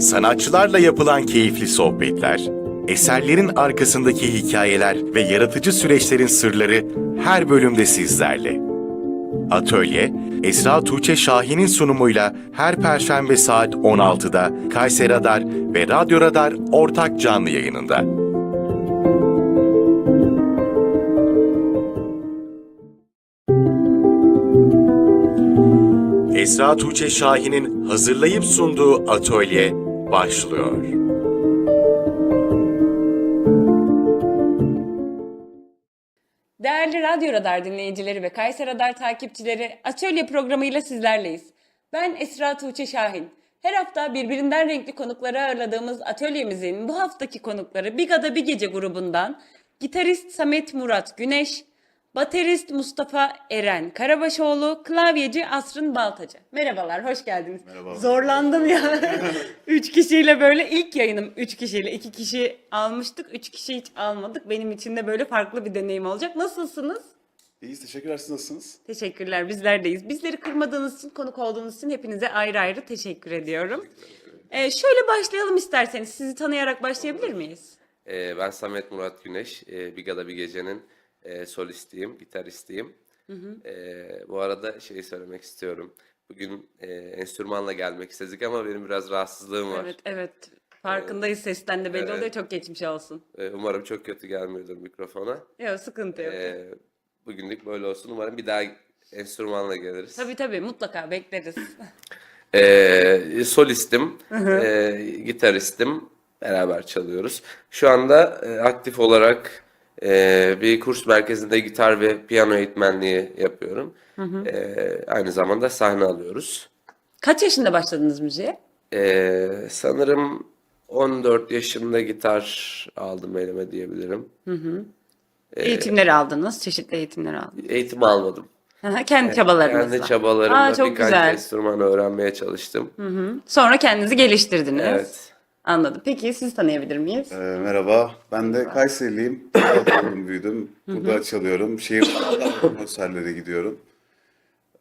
Sanatçılarla yapılan keyifli sohbetler, eserlerin arkasındaki hikayeler ve yaratıcı süreçlerin sırları her bölümde sizlerle. Atölye, Esra Tuğçe Şahin'in sunumuyla her perşembe saat 16'da Kayseri Radar ve Radyo Radar ortak canlı yayınında. Esra Tuğçe Şahin'in hazırlayıp sunduğu atölye başlıyor. Değerli Radyo Radar dinleyicileri ve Kayseri Radar takipçileri, Atölye programıyla sizlerleyiz. Ben Esra Tuğçe Şahin. Her hafta birbirinden renkli konukları ağırladığımız atölyemizin bu haftaki konukları Biga'da Bir Gece grubundan gitarist Samet Murat Güneş, baterist Mustafa Eren Karabaşoğlu, klavyeci Asrın Baltacı. Merhabalar, hoş geldiniz. Zorlandım ya. üç kişiyle böyle ilk yayınım üç kişiyle. iki kişi almıştık, üç kişi hiç almadık. Benim için de böyle farklı bir deneyim olacak. Nasılsınız? İyiyiz, teşekkürler. Siz nasılsınız? Teşekkürler, bizlerdeyiz. Bizleri kırmadığınız için, konuk olduğunuz için hepinize ayrı ayrı teşekkür ediyorum. Ee, şöyle başlayalım isterseniz. Sizi tanıyarak başlayabilir miyiz? Ee, ben Samet Murat Güneş, e, Biga'da Bir Gece'nin e, solistiyim, gitaristiyim. Ee, bu arada şeyi söylemek istiyorum. Bugün e, enstrümanla gelmek istedik ama benim biraz rahatsızlığım var. Evet, evet. Farkındayız sesten de belli Evet. oluyor. Çok geçmiş olsun. Ee, umarım çok kötü gelmiyordur mikrofona. Yok, sıkıntı yok. Ee, bugünlük böyle olsun. Umarım bir daha enstrümanla geliriz. Tabii tabii, mutlaka bekleriz. Ee, solistim, e, gitaristim. Beraber çalıyoruz. Şu anda e, aktif olarak e, bir kurs merkezinde gitar ve piyano eğitmenliği yapıyorum. E, aynı zamanda sahne alıyoruz. Kaç yaşında başladınız müziğe? E, sanırım 14 yaşında gitar aldım elime diyebilirim. Eğitimleri aldınız, çeşitli eğitimler aldınız. Eğitim almadım. Aha, Kendi çabalarınızla. Kendi çabalarımla Aa, çok birkaç güzel. enstrüman öğrenmeye çalıştım. Sonra kendinizi geliştirdiniz. Evet. Anladım. Peki siz tanıyabilir miyiz? Ee, merhaba, ben de Kayseriliyim. Doğdum, büyüdüm. Burada çalıyorum. Şehir konserlere gidiyorum.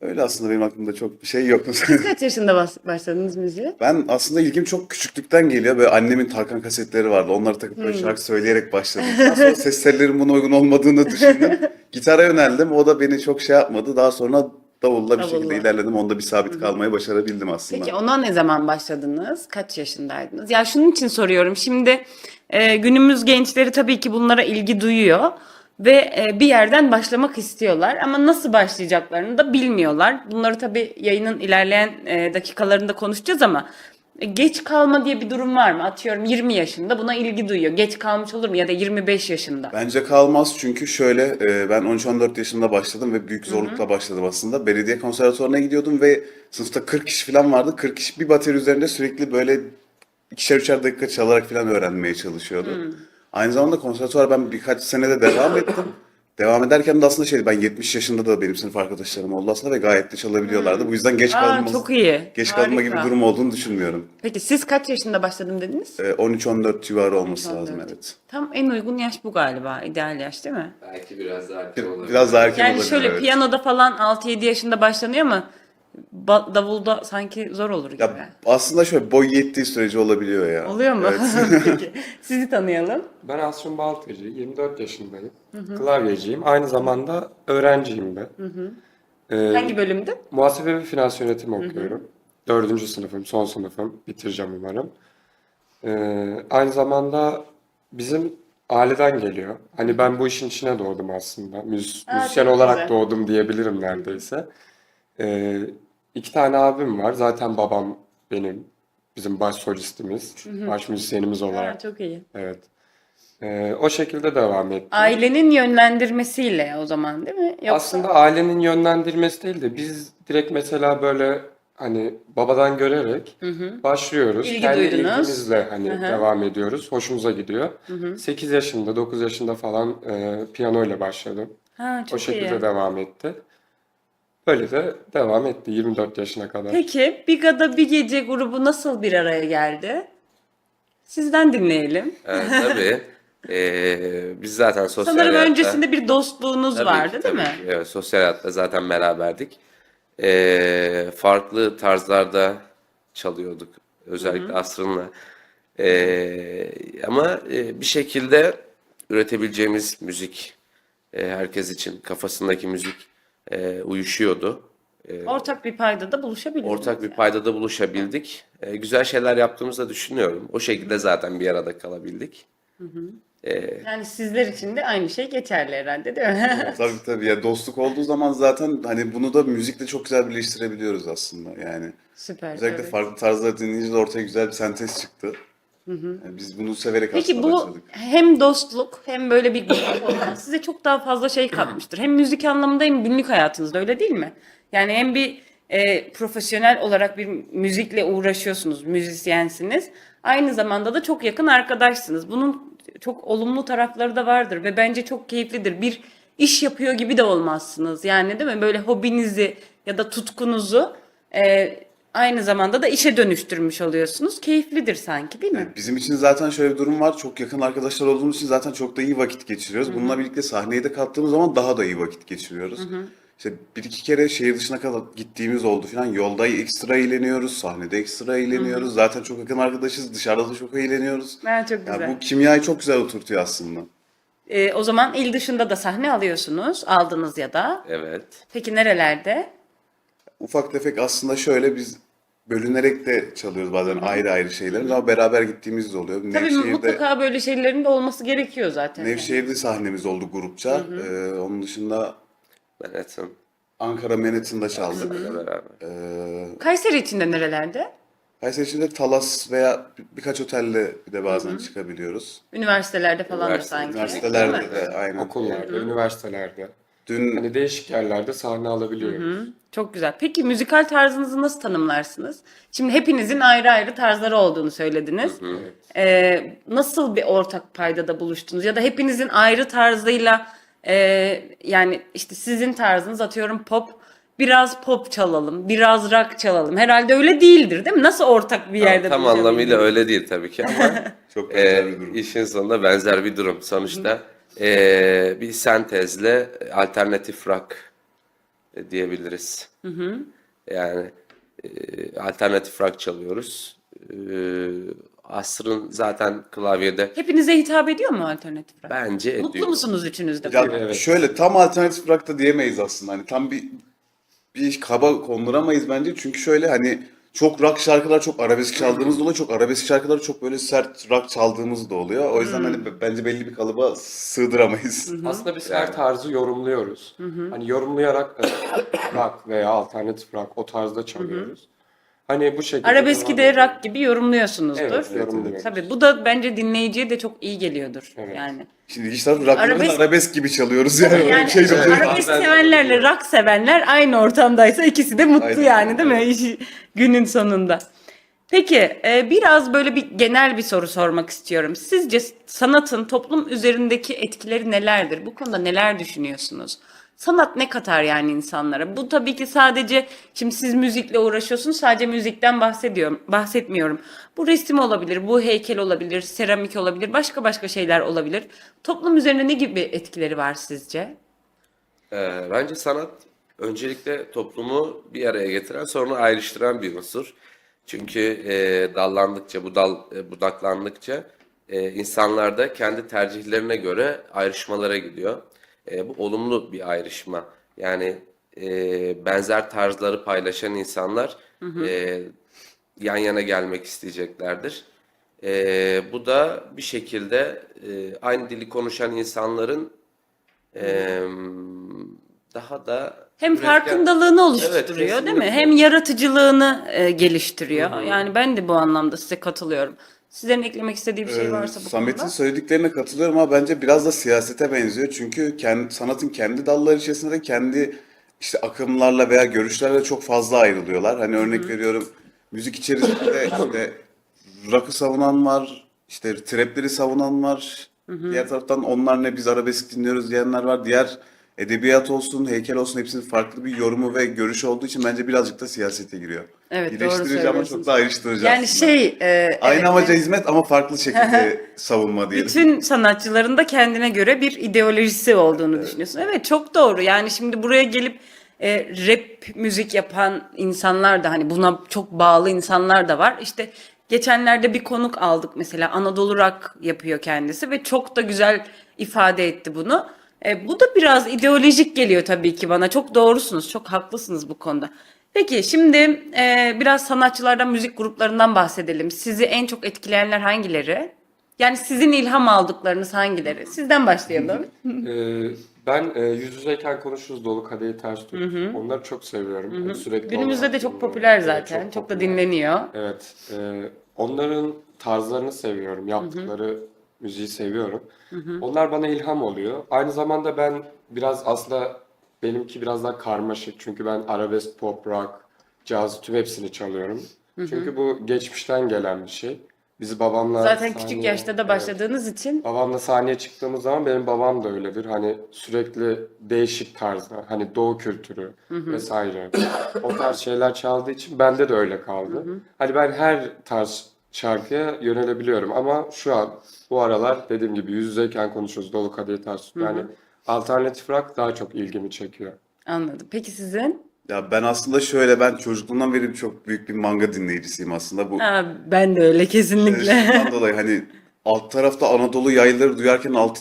Öyle aslında benim aklımda çok bir şey yok. Kaç yaşında bas- başladınız müziğe? Ben aslında ilgim çok küçüklükten geliyor. Böyle annemin Tarkan kasetleri vardı. Onları takıp Hmm. böyle şarkı söyleyerek başladım. Daha sonra ses tellerimin buna uygun olmadığını düşündüm. Gitara yöneldim. O da beni çok şey yapmadı. Daha sonra davulla bir Davulla. şekilde ilerledim. Onda bir sabit kalmayı başarabildim aslında. Peki ona ne zaman başladınız? Kaç yaşındaydınız? Ya şunun için soruyorum. Şimdi e, günümüz gençleri tabii ki bunlara ilgi duyuyor ve e, bir yerden başlamak istiyorlar ama nasıl başlayacaklarını da bilmiyorlar. Bunları tabii yayının ilerleyen e, dakikalarında konuşacağız ama geç kalma diye bir durum var mı? Atıyorum 20 yaşında buna ilgi duyuyor. Geç kalmış olur mu ya da 25 yaşında? Bence kalmaz çünkü şöyle e, ben 13-14 yaşında başladım ve büyük zorlukla başladım aslında. Belediye konservatuvarına gidiyordum ve sınıfta 40 kişi falan vardı. 40 kişi bir bateri üzerinde sürekli böyle ikişer üçer dakika çalarak falan öğrenmeye çalışıyordu. Aynı zamanda konservatuvar ben birkaç senede devam ettim. Devam ederken de aslında şey ben 70 yaşında da benim sınıf arkadaşlarım oldu aslında ve gayet de çalabiliyorlardı. Bu yüzden geç Aa, kalmamız, çok iyi. geç kalma gibi Harika. bir durum olduğunu düşünmüyorum. Peki siz kaç yaşında başladım dediniz? E, 13-14 civarı olması 13-14. lazım evet. Tam en uygun yaş bu galiba. ideal yaş değil mi? Belki biraz daha erken olabilir. Biraz daha erken Yani olabilir. şöyle evet. piyanoda falan 6-7 yaşında başlanıyor ama davulda sanki zor olur gibi. Ya aslında şöyle boy yettiği sürece olabiliyor ya. Oluyor mu? Evet. Peki. Sizi tanıyalım. Ben Asrın Baltacı, 24 yaşındayım. Klavyeciyim. Aynı zamanda öğrenciyim de. Ee, Hangi bölümde? muhasebe ve finans yönetimi okuyorum. Dördüncü sınıfım, son sınıfım. Bitireceğim umarım. Ee, aynı zamanda bizim aileden geliyor. Hani ben bu işin içine doğdum aslında. Müz- Aa, müzisyen olarak güzel. doğdum diyebilirim neredeyse. Ee, iki tane abim var. Zaten babam benim, bizim baş solistimiz, baş müzisyenimiz Ha, olarak. çok iyi. Evet. Ee, o şekilde devam etti. Ailenin yönlendirmesiyle o zaman değil mi? Yoksa... Aslında ailenin yönlendirmesi değil de biz direkt mesela böyle hani babadan görerek başlıyoruz. İlgi Kendi duydunuz. ilgimizle hani Hı hı. devam ediyoruz. Hoşumuza gidiyor. 8 yaşında, 9 yaşında falan e, piyano ile başladım. Ha, O çok şekilde iyi. devam etti. Böyle de devam etti 24 yaşına kadar. Peki Biga'da bir gece grubu nasıl bir araya geldi? Sizden dinleyelim. Evet, tabii. Ee, biz zaten sosyal Sanırım hayatta- öncesinde bir dostluğunuz Tabii vardı ki, değil tabii mi? ki. Evet, sosyal hayatta zaten beraberdik. Ee, farklı tarzlarda çalıyorduk Özellikle asrınla. Ee, ama e, bir şekilde üretebileceğimiz müzik e, herkes için kafasındaki müzik e, uyuşuyordu. Ortak bir paydada buluşabiliriz. Ortak bir paydada buluşabildik. E, güzel şeyler yaptığımızı da düşünüyorum. O şekilde zaten bir arada kalabildik. Yani sizler için de aynı şey geçerli herhalde değil mi? Tabii tabii ya dostluk olduğu zaman zaten hani bunu da müzikle çok güzel birleştirebiliyoruz aslında yani. Süper. Özellikle evet. farklı tarzları dinleyince de ortaya güzel bir sentez çıktı. Yani biz bunu severek Peki aslında bu başladık. hem dostluk hem böyle bir grup olmak size çok daha fazla şey katmıştır. Hem müzik anlamında hem günlük hayatınızda öyle değil mi? Yani hem bir e, profesyonel olarak bir müzikle uğraşıyorsunuz, müzisyensiniz. Aynı zamanda da çok yakın arkadaşsınız. Bunun çok olumlu tarafları da vardır ve bence çok keyiflidir. Bir iş yapıyor gibi de olmazsınız. Yani değil mi? Böyle hobinizi ya da tutkunuzu e, aynı zamanda da işe dönüştürmüş oluyorsunuz. Keyiflidir sanki değil mi? Yani bizim için zaten şöyle bir durum var. Çok yakın arkadaşlar olduğumuz için zaten çok da iyi vakit geçiriyoruz. Bununla birlikte sahneye de kattığımız zaman daha da iyi vakit geçiriyoruz. İşte bir iki kere şehir dışına kadar gittiğimiz oldu falan. Yolda ekstra eğleniyoruz, sahnede ekstra eğleniyoruz. Zaten çok yakın arkadaşız, dışarıda da çok eğleniyoruz. Ha, çok güzel. Yani bu kimyayı çok güzel oturtuyor aslında. Ee, o zaman il dışında da sahne alıyorsunuz. Aldınız ya da. Evet. Peki nerelerde? Ufak tefek aslında şöyle biz bölünerek de çalıyoruz bazen ayrı ayrı şeyleri ama beraber gittiğimiz de oluyor. Tabii Nevşehir'de, mutlaka böyle şeylerin de olması gerekiyor zaten. yani. Nevşehir'de sahnemiz oldu grupça. Ee, onun dışında Manhattan Ankara Manhattan'da çaldık. ile beraber. Ee, Kayseri içinde nerelerde? Kayseri içinde Talas veya bir- birkaç otelde bir de bazen çıkabiliyoruz. Üniversitelerde falan da Üniversite- sanki. Üniversitelerde değil mi? de aynen. Okullarda, üniversitelerde. Dün Hani değişik yerlerde sahne alabiliyoruz. Çok güzel. Peki müzikal tarzınızı nasıl tanımlarsınız? Şimdi hepinizin ayrı ayrı tarzları olduğunu söylediniz. Ee, nasıl bir ortak paydada buluştunuz? Ya da hepinizin ayrı tarzıyla e, yani işte sizin tarzınız atıyorum pop, biraz pop çalalım, biraz rock çalalım. Herhalde öyle değildir değil mi? Nasıl ortak bir yerde Tam buluşabildiniz? anlamıyla öyle değil tabii ki ama çok e, benzer bir durum. işin sonunda benzer bir durum. Sonuçta e, bir sentezle alternatif rock diyebiliriz. Yani e, alternatif rock çalıyoruz. E, asrın zaten klavyede Hepinize hitap ediyor mu alternatif rock? bence ediyor. Mutlu musunuz üçünüz de? Ya Evet. şöyle tam alternatif rock da diyemeyiz aslında. Hani tam bir bir kaba konduramayız bence. Çünkü şöyle hani çok rock şarkılar çok arabesk çaldığımız da oluyor. Çok arabesk şarkılar çok böyle sert rock çaldığımız da oluyor. O yüzden hani b- bence belli bir kalıba sığdıramayız. Aslında biz her tarzı yorumluyoruz. Hani yorumlayarak da rock veya alternatif rock o tarzda çalıyoruz. Hani bu şekilde Arabeski de rock gibi yorumluyorsunuzdur. Evet, yorumluyoruz. Tabii bu da bence dinleyiciye de çok iyi geliyordur. Evet. Yani. Şimdi hiç tarafı rock Arabesk- arabesk, gibi çalıyoruz yani. Yani şey de oluyor. arabesk sevenlerle rock sevenler aynı ortamdaysa ikisi de mutlu Aynen. yani değil mi? İşi- günün sonunda. Peki e, biraz böyle bir genel bir soru sormak istiyorum. Sizce sanatın toplum üzerindeki etkileri nelerdir? Bu konuda neler düşünüyorsunuz? Sanat ne katar yani insanlara? Bu tabii ki sadece şimdi siz müzikle uğraşıyorsunuz. Sadece müzikten bahsediyorum, bahsetmiyorum. Bu resim olabilir, bu heykel olabilir, seramik olabilir, başka başka şeyler olabilir. Toplum üzerinde ne gibi etkileri var sizce? Ee, bence sanat öncelikle toplumu bir araya getiren sonra ayrıştıran bir unsur. Çünkü e, dallandıkça, budal, e, budaklandıkça e, insanlar da kendi tercihlerine göre ayrışmalara gidiyor. E, bu olumlu bir ayrışma. Yani e, benzer tarzları paylaşan insanlar e, yan yana gelmek isteyeceklerdir. E, bu da bir şekilde e, aynı dili konuşan insanların e, daha da Hem üretken- farkındalığını oluşturuyor Evet, değil mi? Hem yaratıcılığını e, geliştiriyor. Yani ben de bu anlamda size katılıyorum. Sizlerin eklemek istediği bir şey Ee, varsa bu Samet'in konuda. söylediklerine katılıyorum ama bence biraz da siyasete benziyor. Çünkü kendi, sanatın kendi dalları içerisinde de kendi işte akımlarla veya görüşlerle çok fazla ayrılıyorlar. Hani örnek veriyorum müzik içerisinde işte rock'ı savunan var, işte trapleri savunan var. Diğer taraftan onlar ne biz arabesk dinliyoruz diyenler var. Diğer edebiyat olsun, heykel olsun hepsinin farklı bir yorumu ve görüşü olduğu için bence birazcık da siyasete giriyor. Evet, Birleştirici ama çok da ayrıştırıcı Yani aslında. şey e, Aynı evet, amaca evet. hizmet ama farklı şekilde savunma diyelim. bütün sanatçıların da kendine göre bir ideolojisi olduğunu düşünüyorsun. Evet çok doğru. Yani şimdi buraya gelip e, rap müzik yapan insanlar da hani buna çok bağlı insanlar da var. İşte Geçenlerde bir konuk aldık mesela Anadolu Rock yapıyor kendisi ve çok da güzel ifade etti bunu. E, bu da biraz ideolojik geliyor tabii ki bana. Çok doğrusunuz, çok haklısınız bu konuda. Peki şimdi e, biraz sanatçılardan, müzik gruplarından bahsedelim. Sizi en çok etkileyenler hangileri? Yani sizin ilham aldıklarınız hangileri? Sizden başlayalım. Ee, ben e, yüz yüzeyken konuşuruz dolu kadehi ters tut. Onları çok seviyorum. Hani sürekli Günümüzde de çok popüler zaten. Çok, da popüler. dinleniyor. Evet. e, onların tarzlarını seviyorum. Yaptıkları müziği seviyorum. Onlar bana ilham oluyor. Aynı zamanda ben biraz aslında benimki biraz daha karmaşık. Çünkü ben arabesk, pop, rock, caz tüm hepsini çalıyorum. Çünkü bu geçmişten gelen bir şey. Bizi babamla Zaten küçük sahneye- yaşta da Evet. başladığınız için Babamla sahneye çıktığımız zaman benim babam da öyledir. Hani sürekli değişik tarzda, hani doğu kültürü vesaire. O tarz şeyler çaldığı için bende de öyle kaldı. Hani ben her tarz şarkıya yönelebiliyorum ama şu an bu aralar dediğim gibi yüz yüzeyken konuşuyoruz dolu kadehi ters tut. Yani alternatif rock daha çok ilgimi çekiyor. anladım. Peki sizin? Ya ben aslında şöyle ben çocukluğumdan beri çok büyük bir manga dinleyicisiyim aslında. Bu Ha, ben de öyle kesinlikle. Şundan dolayı hani alt tarafta Anadolu yayları duyarken alt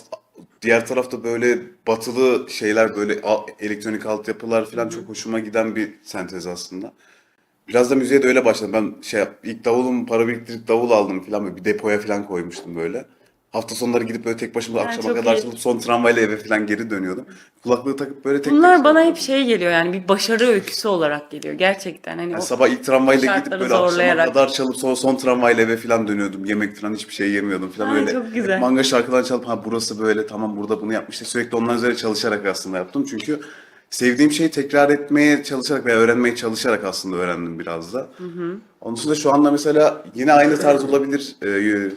diğer tarafta böyle batılı şeyler böyle a- elektronik altyapılar falan çok hoşuma giden bir sentez aslında. Biraz da müziğe de öyle başladım. Ben şey ilk davulum para biriktirip davul aldım falan böyle bir depoya falan koymuştum böyle. Hafta sonları gidip böyle tek başıma Ha, akşama çok kadar iyi. çalıp son tramvayla eve falan geri dönüyordum. Kulaklığı takıp böyle tek Bunlar başıma bana hep şey geliyor yani bir başarı öyküsü olarak geliyor gerçekten. Hani Yani o sabah ilk tramvayla gidip şartları böyle akşama zorlayarak. kadar çalıp sonra son tramvayla eve falan dönüyordum. Yemek falan hiçbir şey yemiyordum falan Ay, böyle. çok güzel. Hep manga şarkılar çalıp ha burası böyle tamam burada bunu yapmıştı. Sürekli onlar üzerine çalışarak aslında yaptım. Çünkü sevdiğim şeyi tekrar etmeye çalışarak veya öğrenmeye çalışarak aslında öğrendim biraz da. Onun dışında şu anda mesela yine aynı tarz olabilir. Ee,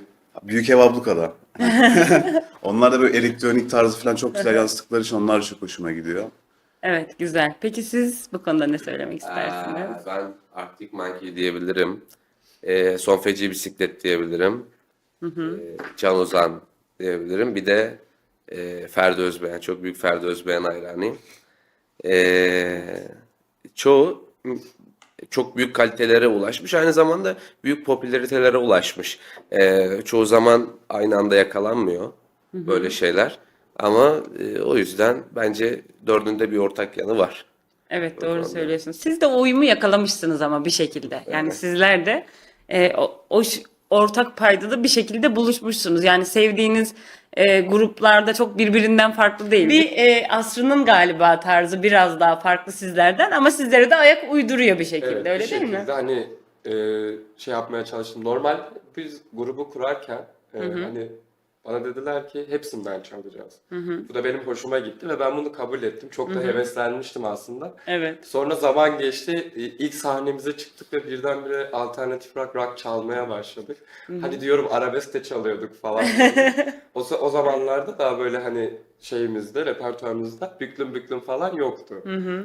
Büyük Ev Abluka'da. onlar da böyle elektronik tarzı falan çok güzel yansıttıkları için onlar çok hoşuma gidiyor. evet güzel. Peki siz bu konuda ne söylemek istersiniz? Aa, ben Arctic Monkey diyebilirim. Ee, Son Feci Bisiklet diyebilirim. Ee, Can Ozan diyebilirim. Bir de e, Ferdi Özbeğen. Çok büyük Ferdi Özbeğen hayranıyım. Ee, çoğu çok büyük kalitelere ulaşmış. Aynı zamanda büyük popülaritelere ulaşmış. Ee, çoğu zaman aynı anda yakalanmıyor böyle şeyler. Ama e, o yüzden bence dördünde bir ortak yanı var. Evet doğru söylüyorsunuz. Siz de o uyumu yakalamışsınız ama bir şekilde. Yani sizler de e, o, o ortak paydada bir şekilde buluşmuşsunuz. Yani sevdiğiniz e, gruplarda çok birbirinden farklı değil. Bir e, asrının galiba tarzı biraz daha farklı sizlerden ama sizlere de ayak uyduruyor bir şekilde Evet, öyle bir değil mi? şekilde hani e, şey yapmaya çalıştım. Normal biz grubu kurarken e, hani bana dediler ki hepsinden çalacağız. Bu da benim hoşuma gitti ve ben bunu kabul ettim. Çok da heveslenmiştim aslında. Evet. Sonra zaman geçti. İlk sahnemize çıktık ve birdenbire alternatif rock, rock çalmaya başladık. Hani diyorum arabesk de çalıyorduk falan. o, o zamanlarda daha böyle hani şeyimizde, repertuarımızda büklüm büklüm falan yoktu.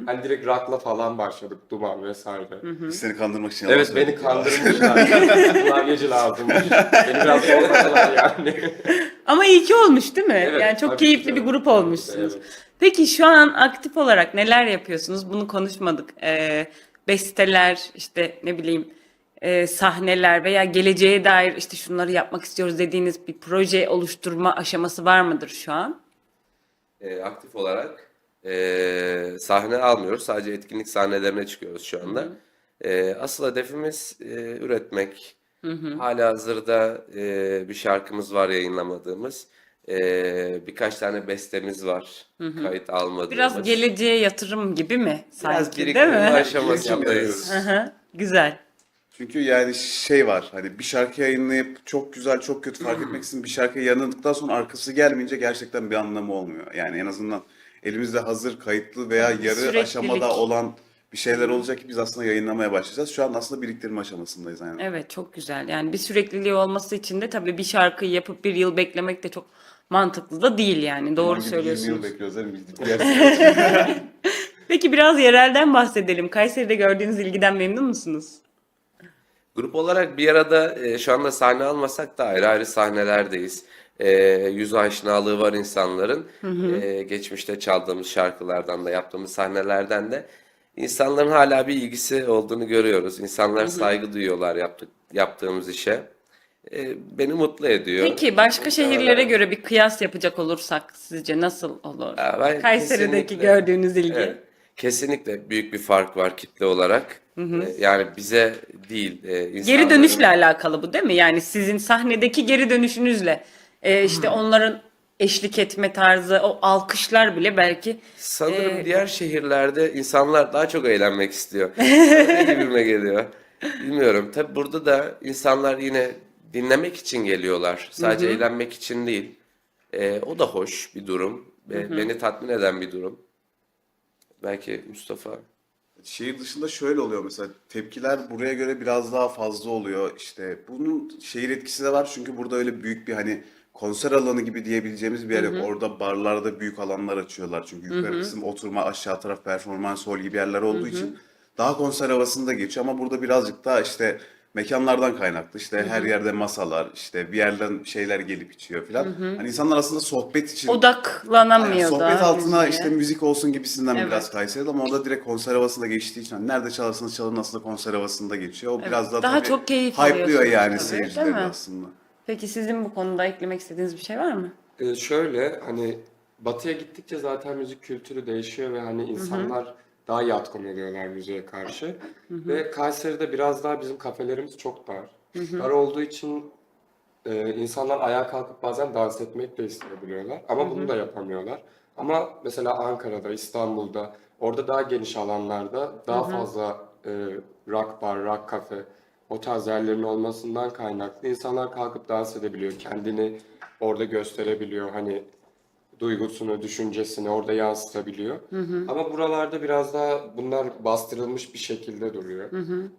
Hani direkt rock'la falan başladık. Duman vesaire. Biz seni kandırmak için Evet beni kandırmışlar. Klavyeci lazımmış. Beni biraz zorladılar yani. Ama iyi ki olmuş değil mi? Evet, yani çok keyifli ki bir grup olmuşsunuz. evet. Peki şu an aktif olarak neler yapıyorsunuz? Bunu konuşmadık. Ee, besteler, işte ne bileyim e, sahneler veya geleceğe dair işte şunları yapmak istiyoruz dediğiniz bir proje oluşturma aşaması var mıdır şu an? e, aktif olarak e, sahne almıyoruz. Sadece etkinlik sahnelerine çıkıyoruz şu anda. E, asıl hedefimiz e, üretmek. Halihazırda e, bir şarkımız var yayınlamadığımız. E, birkaç tane bestemiz var. Kayıt almadığımız. Biraz geleceğe yatırım gibi mi sanki Biraz değil biriktirme mi? aşamasındayız. Hı hı, Güzel. Çünkü yani şey var hani bir şarkı yayınlayıp çok güzel çok kötü fark etmeksizin bir şarkı yayınladıktan sonra arkası gelmeyince gerçekten bir anlamı olmuyor. Yani en azından elimizde hazır kayıtlı veya yarı Süreklilik. aşamada olan bir şeyler olacak ki biz aslında yayınlamaya başlayacağız. Şu an aslında biriktirme aşamasındayız yani. Evet çok güzel. Yani bir sürekliliği olması için de tabii bir şarkıyı yapıp bir yıl beklemek de çok mantıklı da değil yani. Doğru Bunun gibi 20 söylüyorsunuz. yıl bekliyoruz değil mi? Biz gerçekten- Peki biraz yerelden bahsedelim. Kayseri'de gördüğünüz ilgiden memnun musunuz? Grup olarak bir arada e, şu anda sahne almasak da ayrı ayrı sahnelerdeyiz. E, yüz aşinalığı var insanların. E, geçmişte çaldığımız şarkılardan da yaptığımız sahnelerden de. İnsanların hala bir ilgisi olduğunu görüyoruz. İnsanlar saygı duyuyorlar yaptık, yaptığımız işe. E, beni mutlu ediyor. Peki başka şehirlere göre bir kıyas yapacak olursak sizce nasıl olur? Ben Kayseri'deki gördüğünüz ilgi. Evet, kesinlikle büyük bir fark var kitle olarak. E, yani bize değil, e, Geri insanların- dönüşle alakalı bu değil mi? Yani sizin sahnedeki geri dönüşünüzle e, işte onların eşlik etme tarzı, o alkışlar bile belki Sanırım Ee, diğer şehirlerde insanlar daha çok eğlenmek istiyor. Öyle gibime geliyor. Bilmiyorum. Tabi burada da insanlar yine dinlemek için geliyorlar. Sadece eğlenmek için değil. Ee, o da hoş bir durum. Ve Beni tatmin eden bir durum. Belki Mustafa. Şehir dışında şöyle oluyor mesela tepkiler buraya göre biraz daha fazla oluyor işte bunun şehir etkisi de var çünkü burada öyle büyük bir hani konser alanı gibi diyebileceğimiz bir yer yok. Orada barlarda büyük alanlar açıyorlar çünkü yukarı kısım oturma aşağı taraf performans hol gibi yerler olduğu için daha konser havasında geçiyor ama burada birazcık daha işte mekanlardan kaynaklı işte her yerde masalar işte bir yerden şeyler gelip içiyor falan. Hani insanlar aslında sohbet için odaklanamıyor yani sohbet da altına müziğe. işte müzik olsun gibisinden Evet. biraz Kayseri'de ama orada direkt konser havasında geçtiği için hani nerede çalarsanız çalın aslında konser havasında geçiyor. O biraz daha, Daha tabii çok keyif hype'lıyor alıyorsunuz yani tabii, seyircileri değil mi? aslında. Peki sizin bu konuda eklemek istediğiniz bir şey var mı? Ee, şöyle hani batıya gittikçe zaten müzik kültürü değişiyor ve hani insanlar daha yatkın oluyorlar müziğe karşı. Ve Kayseri'de biraz daha bizim kafelerimiz çok dar. Dar olduğu için e, insanlar ayağa kalkıp bazen dans etmek de isteyebiliyorlar. Ama bunu da yapamıyorlar. Ama mesela Ankara'da, İstanbul'da orada daha geniş alanlarda daha fazla e, rock bar, rock kafe o tarz yerlerin olmasından kaynaklı insanlar kalkıp dans edebiliyor. Kendini orada gösterebiliyor. Hani duygusunu, düşüncesini orada yansıtabiliyor. Ama buralarda biraz daha bunlar bastırılmış bir şekilde duruyor.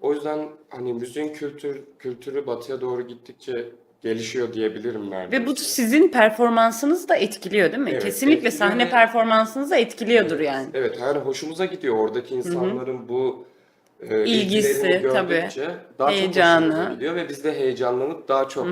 O yüzden hani müziğin kültür kültürü batıya doğru gittikçe gelişiyor diyebilirim neredeyse. Ve bu sizin performansınızı da etkiliyor değil mi? Evet, Kesinlikle etkiliyor sahne performansınızı da etkiliyordur yani. Evet, yani hoşumuza gidiyor oradaki insanların bu e, İlgisi, tabii. daha Heyecanı. çok ve biz de heyecanlanıp daha çok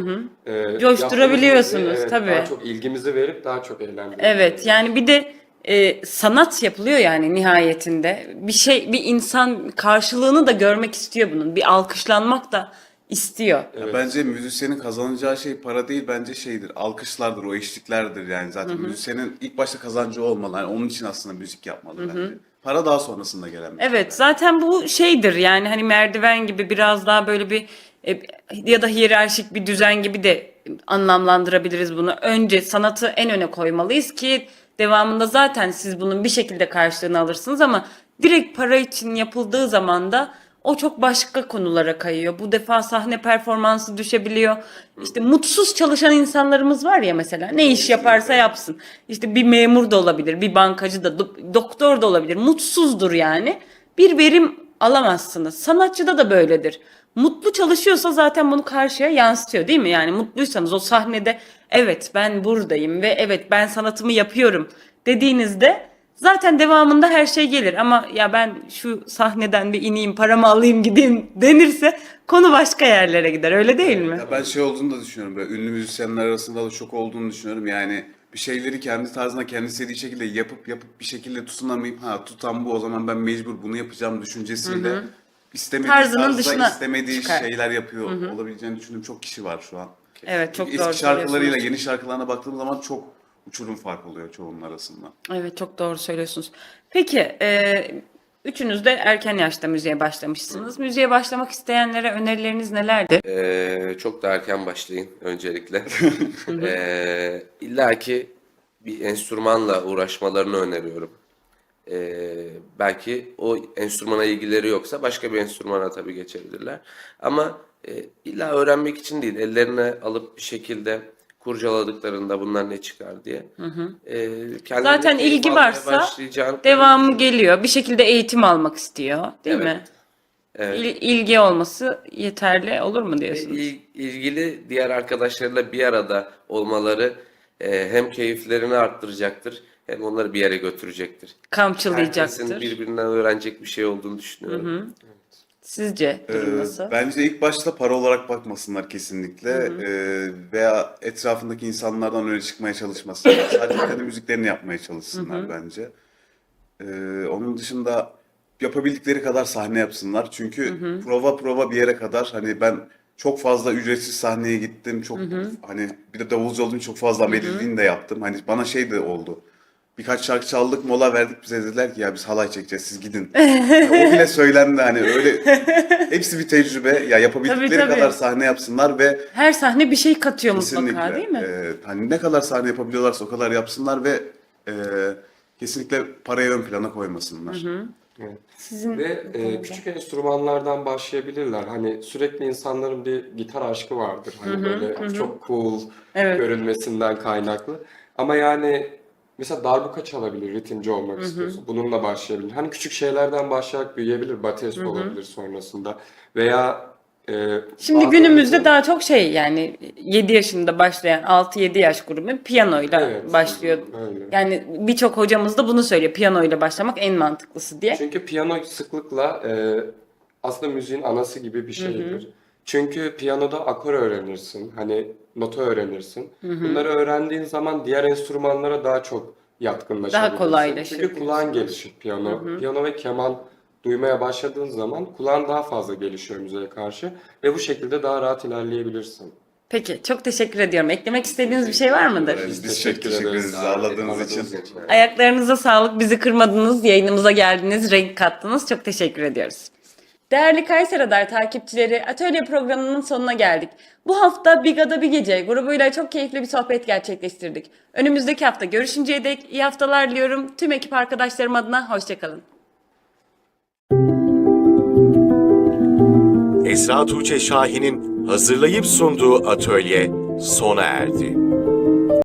e, Coşturabiliyorsunuz, yaptığımız müziğe, evet, tabii. Daha çok ilgimizi verip daha çok eğlendiriyoruz. Evet yani bir de e, sanat yapılıyor yani nihayetinde. Bir şey bir insan karşılığını da görmek istiyor bunun. Bir alkışlanmak da istiyor. Ya bence müzisyenin kazanacağı şey para değil bence şeydir. Alkışlardır, o eşliklerdir yani. Zaten müzisyenin ilk başta kazancı olmalı. Yani onun için aslında müzik yapmalı bence. Para daha sonrasında gelen bir. Evet zaten bu şeydir yani hani merdiven gibi biraz daha böyle bir e, ya da hiyerarşik bir düzen gibi de anlamlandırabiliriz bunu. Önce sanatı en öne koymalıyız ki devamında zaten siz bunun bir şekilde karşılığını alırsınız ama direkt para için yapıldığı zaman da o çok başka konulara kayıyor. Bu defa sahne performansı düşebiliyor. İşte mutsuz çalışan insanlarımız var ya mesela. Ne iş yaparsa yapsın. İşte bir memur da olabilir, bir bankacı da, do- doktor da olabilir. Mutsuzdur yani. Bir verim alamazsınız. Sanatçıda da böyledir. Mutlu çalışıyorsa zaten bunu karşıya yansıtıyor değil mi? Yani mutluysanız o sahnede evet ben buradayım ve evet ben sanatımı yapıyorum dediğinizde zaten devamında her şey gelir. Ama ya ben şu sahneden bir ineyim paramı alayım gideyim denirse konu başka yerlere gider öyle değil mi? Ya ben şey olduğunu da düşünüyorum böyle ünlü müzisyenler arasında da çok olduğunu düşünüyorum. Yani bir şeyleri kendi tarzına kendi istediği şekilde yapıp yapıp bir şekilde tutunamayıp ha tutan bu o zaman ben mecbur bunu yapacağım düşüncesiyle istemediği Tarzının tarzda dışına istemediği çıkar. şeyler yapıyor olabileceğini düşündüğüm çok kişi var şu an. Evet çok Eski doğru şarkılarıyla söylüyorsunuz. yeni şarkılarına baktığım zaman çok uçurum fark oluyor çoğunun arasında. Evet çok doğru söylüyorsunuz. Peki e, üçünüz de erken yaşta müziğe başlamışsınız. Müziğe başlamak isteyenlere önerileriniz nelerdir? Ee, çok da erken başlayın öncelikle. ee, İlla ki bir enstrümanla uğraşmalarını öneriyorum. Ee, belki o enstrümana ilgileri yoksa başka bir enstrümana tabii geçebilirler. Ama e, illa öğrenmek için değil, ellerine alıp bir şekilde kurcaladıklarında bunlar ne çıkar diye. Ee, kendilerine Zaten keyif ilgi varsa Devamı geliyor. Bir şekilde eğitim almak istiyor, değil Evet. mi? Evet. İl- ilgi olması yeterli olur mu diyorsunuz? il- ilgili diğer arkadaşlarıyla bir arada olmaları e, hem keyiflerini arttıracaktır hem onları bir yere götürecektir. Herkesin Kamçılayacaktır. birbirinden öğrenecek bir şey olduğunu düşünüyorum. Sizce durum Ee, nasıl? Bence ilk başta para olarak bakmasınlar kesinlikle Ee, veya etrafındaki insanlardan öne çıkmaya çalışmasınlar. Sadece kendi müziklerini yapmaya çalışsınlar bence. Ee, onun dışında yapabildikleri kadar sahne yapsınlar. Çünkü prova prova bir yere kadar hani ben çok fazla ücretsiz sahneye gittim. Çok hani bir de davulcu olduğum için çok fazla ameliliğini de yaptım. Hani bana şey de oldu. Birkaç şarkı çaldık, mola verdik. Bize dediler ki ya biz halay çekeceğiz, siz gidin. Yani o bile söylendi hani öyle. Hepsi bir tecrübe. Ya yapabildikleri Tabii, tabii. kadar sahne yapsınlar ve Her sahne bir şey katıyor mutlaka değil mi? Ee, hani ne kadar sahne yapabiliyorlarsa o kadar yapsınlar ve e, kesinlikle parayı ön plana koymasınlar. Evet. Sizin Ve e, küçük enstrümanlardan başlayabilirler. Hani sürekli insanların bir gitar aşkı vardır. Hani böyle çok cool Evet. görünmesinden kaynaklı. Ama yani mesela darbuka çalabilir ritimci olmak istiyorsa. Bununla başlayabilir. Hani küçük şeylerden başlayarak büyüyebilir. Batist olabilir sonrasında. Veya e, Şimdi bazı- günümüzde daha çok şey yani 7 yaşında başlayan 6-7 yaş grubu piyanoyla Evet, başlıyor. öyle. Yani birçok hocamız da bunu söylüyor. Piyanoyla başlamak en mantıklısı diye. Çünkü piyano sıklıkla e, aslında müziğin anası gibi bir şeydir. Çünkü piyanoda akor öğrenirsin, hani nota öğrenirsin. Bunları öğrendiğin zaman diğer enstrümanlara daha çok yatkınlaşabilirsin. kolaylaşır Çünkü kulağın gelişir piyano. Piyano ve keman duymaya başladığın zaman kulağın daha fazla gelişiyor müziğe karşı ve bu şekilde daha rahat ilerleyebilirsin. Peki çok teşekkür ediyorum. Eklemek istediğiniz bir şey var mıdır? Biz teşekkür ederiz ağırladığınız için. Ayaklarınıza sağlık. Bizi kırmadınız. Yayınımıza geldiniz. Renk kattınız. Çok teşekkür ediyoruz. Değerli Kayser Radar takipçileri, atölye programının sonuna geldik. Bu hafta Biga'da bir gece grubuyla çok keyifli bir sohbet gerçekleştirdik. Önümüzdeki hafta görüşünceye dek iyi haftalar diliyorum. Tüm ekip arkadaşlarım adına hoşçakalın. Esra Tuğçe Şahin'in hazırlayıp sunduğu atölye sona erdi.